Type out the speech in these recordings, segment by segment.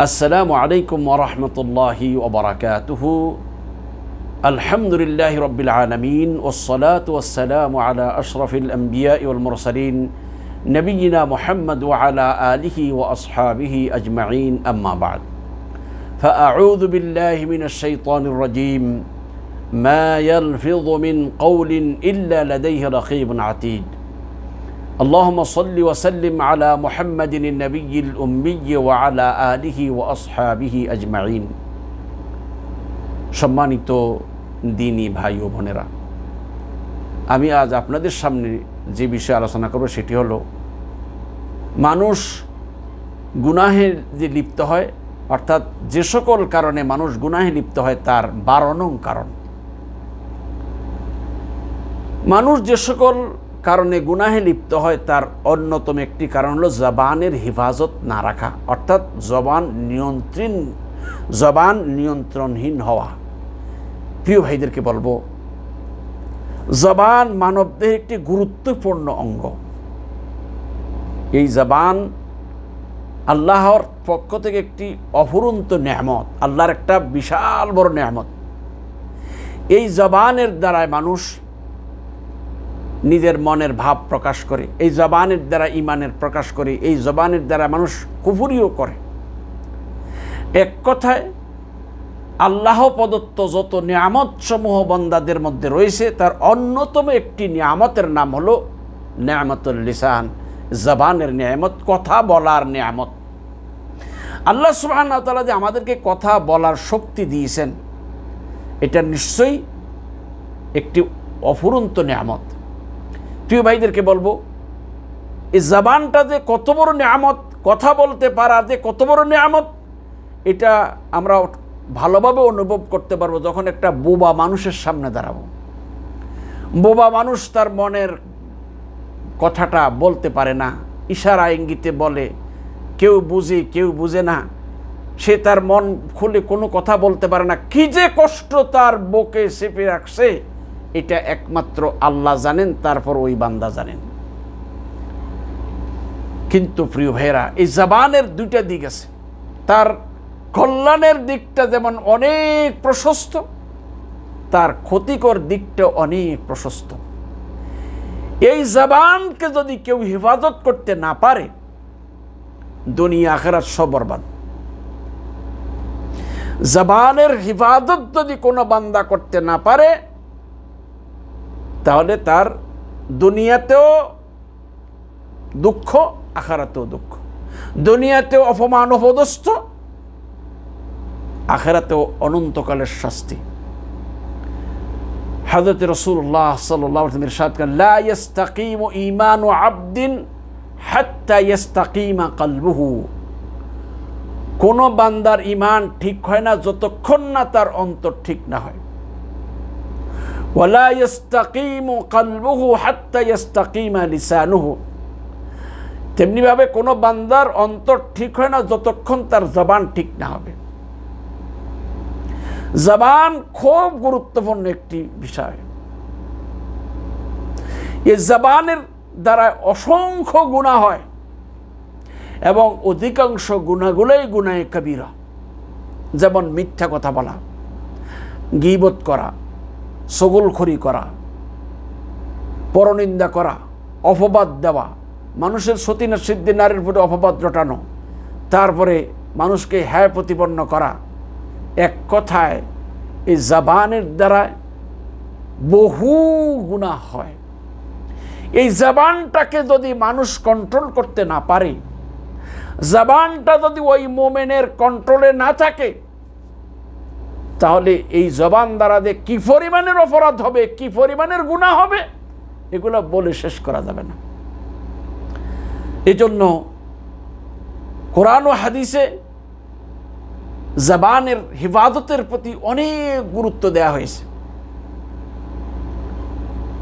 السلام عليكم ورحمة الله وبركاته. الحمد لله رب العالمين والصلاة والسلام على أشرف الأنبياء والمرسلين نبينا محمد وعلى آله وأصحابه أجمعين أما بعد. فأعوذ بالله من الشيطان الرجيم. ما يلفظ من قول إلا لديه رقيب عتيد. اللهم صل وسلم على محمد النبي الأمي وعلى آله وأصحابه أجمعين সম্মানিত দিনী ভাই ও বোনেরা আমি আজ আপনাদের সামনে যে বিষয়ে আলোচনা করব সেটি হলো মানুষ গুনাহে যে লিপ্ত হয় অর্থাৎ যে সকল কারণে মানুষ গুনাহে লিপ্ত হয় তার বারো নং কারণ মানুষ যে সকল কারণে গুনাহে লিপ্ত হয় তার অন্যতম একটি কারণ হলো জবানের হেফাজত না রাখা, অর্থাৎ জবান নিয়ন্ত্রণ, জবান নিয়ন্ত্রণহীন হওয়া। প্রিয় ভাইদেরকে বলব, জবান মানবদেহের একটি গুরুত্বপূর্ণ অঙ্গ। এই জবান আল্লাহর পক্ষ থেকে একটি অফুরন্ত নেয়ামত, আল্লাহর একটা বিশাল বড় নেয়ামত। এই জবানের দ্বারায় মানুষ নিজের মনের ভাব প্রকাশ করে, এই জবানের দ্বারা ইমানের প্রকাশ করে, এই জবানের দ্বারা মানুষ কুফুরিও করে। এক কথায়, আল্লাহ প্রদত্ত যত নিয়ামত সমূহ বন্দাদের মধ্যে রয়েছে, তার অন্যতম একটি নিয়ামতের নাম হলো নিয়ামতুল লিসান, জবানের নিয়ামত, কথা বলার নিয়ামত। আল্লাহ সুবাহ তালা যে আমাদেরকে কথা বলার শক্তি দিয়েছেন, এটা নিশ্চয়ই একটি অফুরন্ত নিয়ামত। প্রিয় ভাইদেরকে বলব, এই জবানটা যে কত বড় নিয়ামত, কথা বলতে পারা যে কত বড় নিয়ামত, এটা আমরা ভালোভাবে অনুভব করতে পারব যখন একটা বোবা মানুষের সামনে দাঁড়াবো। বোবা মানুষ তার মনের কথাটা বলতে পারে না, ইশারা ইঙ্গিতে বলে, কেউ বুঝে কেউ বুঝে না, সে তার মন খুলে কোনো কথা বলতে পারে না, কি যে কষ্ট তার বুকে চেপে রাখছে। এটা একমাত্র আল্লাহ জানেন, তারপর ওই বান্দা জানেন। কিন্তু প্রিয় ভাইয়েরা, এই জবানের দুইটা দিক আছে। তার কল্যাণের দিকটা যেমন অনেক প্রশস্ত, তার ক্ষতিকর দিকটা অনেক প্রশস্ত। এই জবানকে যদি কেউ হেফাজত করতে না পারে, দুনিয়া আখেরাত সব বরবাদ। জবানের হিফাজত যদি কোনো বান্দা করতে না পারে তাহলে তার দুনিয়াতেও দুঃখ, আখারাতেও দুঃখ। দুনিয়াতেও অপমান, অপদস্থ, আখেরাতেও অনন্তকালের শাস্তি। হজরত রসুল্লাহ লা ইয়াস্তাকিমু ঈমানু আবদিন কালবুহু। কোন বান্দার ইমান ঠিক হয় না, যতক্ষণ না তার অন্তর ঠিক না হয়। ওয়ালা ইয়াস্তাকিমু কালবুহু হাত্তা ইয়াস্তাকিমা লিসানুহু। তেমনিভাবে কোনো বান্দার অন্তর ঠিক হয় না যতক্ষণ তার জবান ঠিক না হবে। জবান খুব গুরুত্বপূর্ণ একটি বিষয়। এই জবানের দ্বারা অসংখ্য গুণা হয় এবং অধিকাংশ গুণাগুলোই গুণায় কবিরা। যেমন মিথ্যা কথা বলা, গিবত করা সগলখড়ি করা, পরনিন্দা করা, অপবাদ দেওয়া, মানুষের সতীনা সিদ্ধি নারীর প্রতি অপবাদ রটানো তারপরে মানুষকে হ্যায় প্রতিপন্ন করা, এক কথায় এই জাবানের দ্বারা বহু গুণা হয়। এই জাবানটাকে যদি মানুষ কন্ট্রোল করতে না পারে, জাবানটা যদি ওই মোমেনের কন্ট্রোলে না থাকে তাহলে এই জবান দ্বারা যে কি পরিমাণের অপরাধ হবে, কি পরিমাণের গুণা হবে, এগুলো বলে শেষ করা যাবে না। এজন্য কোরআন ও হাদিসে জবানের হিফাজতের প্রতি অনেক গুরুত্ব দেয়া হয়েছে।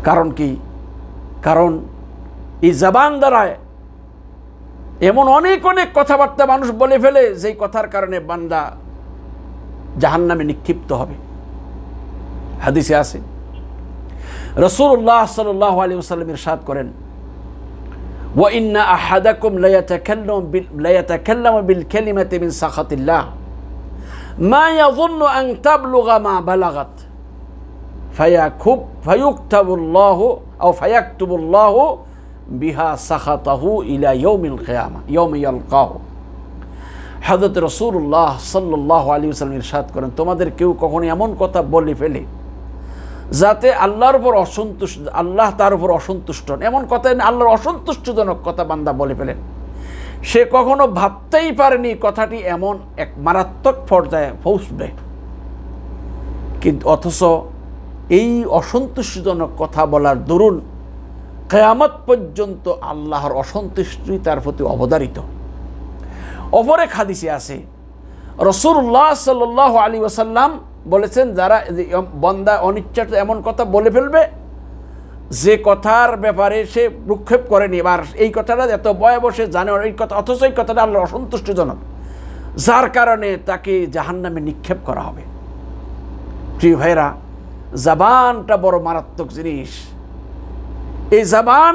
কারণ কি? কারণ এই জবান দ্বারায় এমন অনেক অনেক কথাবার্তা মানুষ বলে ফেলে, যেই কথার কারণে বান্দা জাহান নামে নিক্ষিপ্ত হবে হাদিসে আছে রসুল্লাহ সাল্লাহ আলী সাল্লামের সাদ করেন وإن أحدكم ليتكلم بال... ليتكلم بالكلمة من سخط الله ما يظن أن تبلغ ما بلغت فيكب فيكتب الله أو فيكتب الله بها سخطه إلى يوم القيامة يوم يلقاه হজরত রসুল্লাহ সাল্লাহ আলী সাল্লাম ইরশাদ করেন, তোমাদের কেউ কখনো এমন কথা বলে ফেলে যাতে আল্লাহর উপর অসন্তুষ্ট, আল্লাহ তার উপর অসন্তুষ্ট হন? এমন কথা আল্লাহর অসন্তুষ্টজনক কথা বান্দা বলে ফেলেন সে কখনো ভাবতেই পারেনি কথাটি এমন এক মারাত্মক পর্যায়ে পৌঁছবে। কিন্তু অথচ এই অসন্তুষ্টজনক কথা বলার দরুন কেয়ামত পর্যন্ত আল্লাহর অসন্তুষ্টি তার প্রতি অবদারিত অপরে খাদিসে আছে। রসুল্লাহ সাল্লাহ আলী ওসাল্লাম বলেছেন, যারা বন্দা অনিচ্ছাট এমন কথা বলে ফেলবে, যে কথার ব্যাপারে সে ভ্রুক্ষেপ করেনি, এবার এই কথাটা এত বয়ে বসে জানে, এই কথা, অথচ এই কথাটা আল্লাহ অসন্তুষ্টজনক। যার কারণে তাকে জাহান্নামে নিক্ষেপ করা হবে। প্রিয় ভাইরা জাবানটা বড় মারাত্মক জিনিস। এই জাবান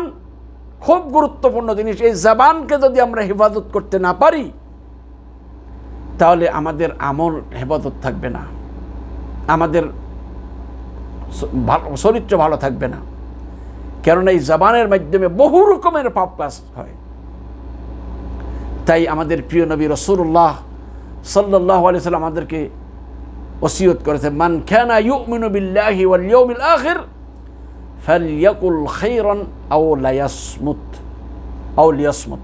খুব গুরুত্বপূর্ণ জিনিস। এই জাবানকে যদি আমরা হেফাজত করতে না পারি তাহলে আমাদের আমল হেফাজত থাকবে না। আমাদের চরিত্র ভালো থাকবে না। কেননা এই জবানের মাধ্যমে বহু রকমের পাপ কাজ হয়। তাই আমাদের প্রিয় নবী রসুল্লাহ সাল্লাহ আলিয়াল্লাম আমাদেরকে ওসিয়ত করেছে মান খানা ইউমিনু বিল্লাহি ওয়াল ইয়াউমিল আখির ফালইয়াকুল খাইরান আও লায়াসমুত। আও লিয়াসমুত।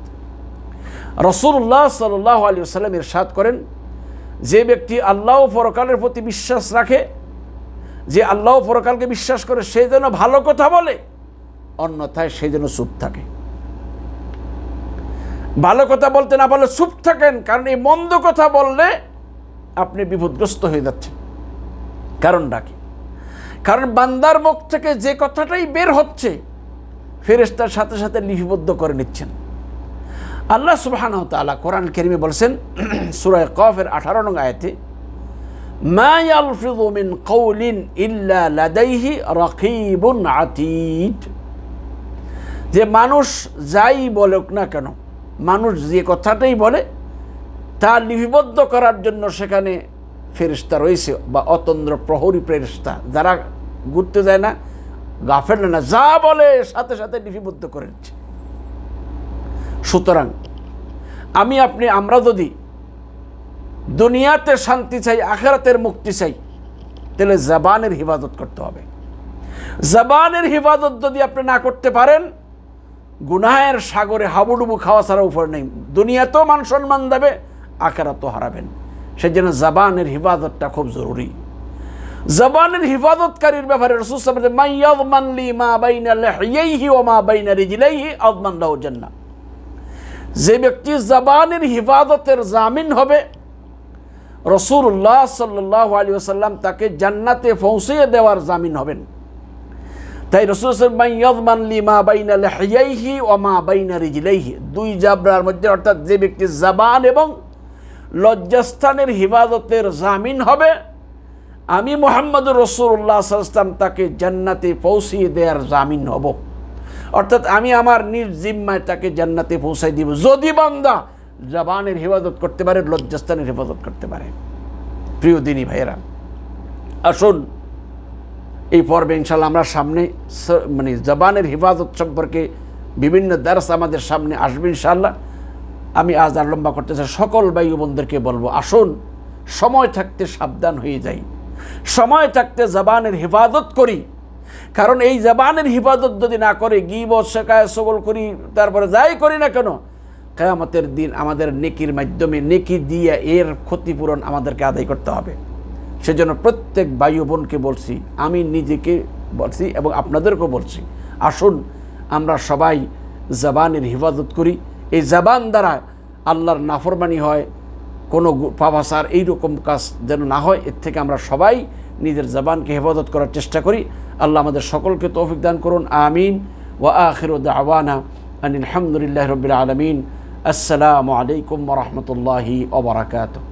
রসুল্লাহ সাল্লাহ আলী সাল্লাম ইরশাদ করেন যে ব্যক্তি আল্লাহ পরকালের প্রতি বিশ্বাস রাখে, যে আল্লাহ পরকালকে বিশ্বাস করে সে যেন ভালো কথা বলে, অন্যথায় সে যেন চুপ থাকে। ভালো কথা বলতে না পারলে চুপ থাকেন, কারণ এই মন্দ কথা বললে আপনি বিপদগ্রস্ত হয়ে যাচ্ছেন। কারণটা কি? কারণ বান্দার মুখ থেকে যে কথাটাই বের হচ্ছে ফেরেস্তার সাথে সাথে লিপিবদ্ধ করে নিচ্ছেন। আল্লাহ সুবহান কোরআন কেরিমে বলছেন সুরায় কফের আঠারো নং আয়াতে যে মানুষ যাই বলুক না কেন, মানুষ যে কথাটাই বলে, তা লিপিবদ্ধ করার জন্য সেখানে ফেরিস্তা রয়েছে বা অতন্দ্র প্রহরী ফেরিস্তা যারা ঘুরতে যায় না, গাফেল না, যা বলে সাথে সাথে লিপিবদ্ধ করে দিচ্ছে সুতরাং আমি আপনি, আমরা যদি দুনিয়াতে শান্তি চাই, আখেরাতের মুক্তি চাই, তাহলে জবানের হিফাজত করতে হবে। জবানের হিফাজত যদি আপনি না করতে পারেন, গুনাহের সাগরে হাবুডুবু খাওয়া ছাড়া উপর নেই। দুনিয়াতেও মান সম্মান দেবে, আখেরাতও হারাবেন। সেজন্য জবানের হিফাজতটা খুব জরুরি। জবানের হিফাজতকারীর ব্যাপারে রসুল মাইয়াদমানলি মা বাইনা লাহিয়াইহি ওয়া মা বাইনা রিজলাইহি আদমান যে ব্যক্তি জবানের হিফাজতের জামিন হবে রসুল্লাহ সাল্লাহ আলী আসাল্লাম তাকে জান্নাতে পৌঁছিয়ে দেওয়ার জামিন হবেন। তাই রসুল মা দুই জাবরার মধ্যে, অর্থাৎ যে ব্যক্তি জবান এবং লজ্জাস্থানের হিফাজতের জামিন হবে, আমি মোহাম্মদ রসুল্লাহ সাল্লাম তাকে জান্নাতে পৌঁছিয়ে দেওয়ার জামিন হব। অর্থাৎ আমি আমার নিজ জিম্মায় তাকে জান্নাতে পৌঁছাই দিব। যদি বান্দা জবানের হেফাজত করতে পারে, লজ্জাস্থানের হেফাজত করতে পারে। প্রিয় দিনী ভাইয়েরা, আসুন এই পর্বে ইনশাল্লাহ আমরা সামনে মানে জবানের হেফাজত সম্পর্কে বিভিন্ন দারস আমাদের সামনে আসবে ইনশাল্লাহ আমি আজ আর লম্বা করতে চাই, সকল বায়ু বলব, আসুন সময় থাকতে সাবধান হয়ে যাই। সময় থাকতে জবানের হেফাজত করি। কারণ এই জবানের হিফাজত যদি না করে, গিবত শেখায় সবল করি, তারপরে যাই করি না কেন? কেয়ামতের দিন আমাদের নেকির মাধ্যমে নেকি দিয়ে এর ক্ষতিপূরণ আমাদেরকে আদায় করতে হবে। সেজন্য প্রত্যেক বায়ু বোনকে বলছি, আমি নিজেকে বলছি এবং আপনাদেরকেও বলছি, আসুন আমরা সবাই জবানের হিফাজত করি। এই জবান দ্বারা আল্লাহর নাফরমানি হয় কোনো পাভাসার এইরকম কাজ যেন না হয়, এর থেকে আমরা সবাই নিজের জবানকে হেফাজত করার চেষ্টা করি। আল্লাহ আমাদের সকলকে তৌফিক দান করুন। আমিন। ওয়া আখির দাওয়ানা আনিল রবিল আলমিন। আসসালামু আলাইকুম রহমতুল্লাহি ওবরাকাতু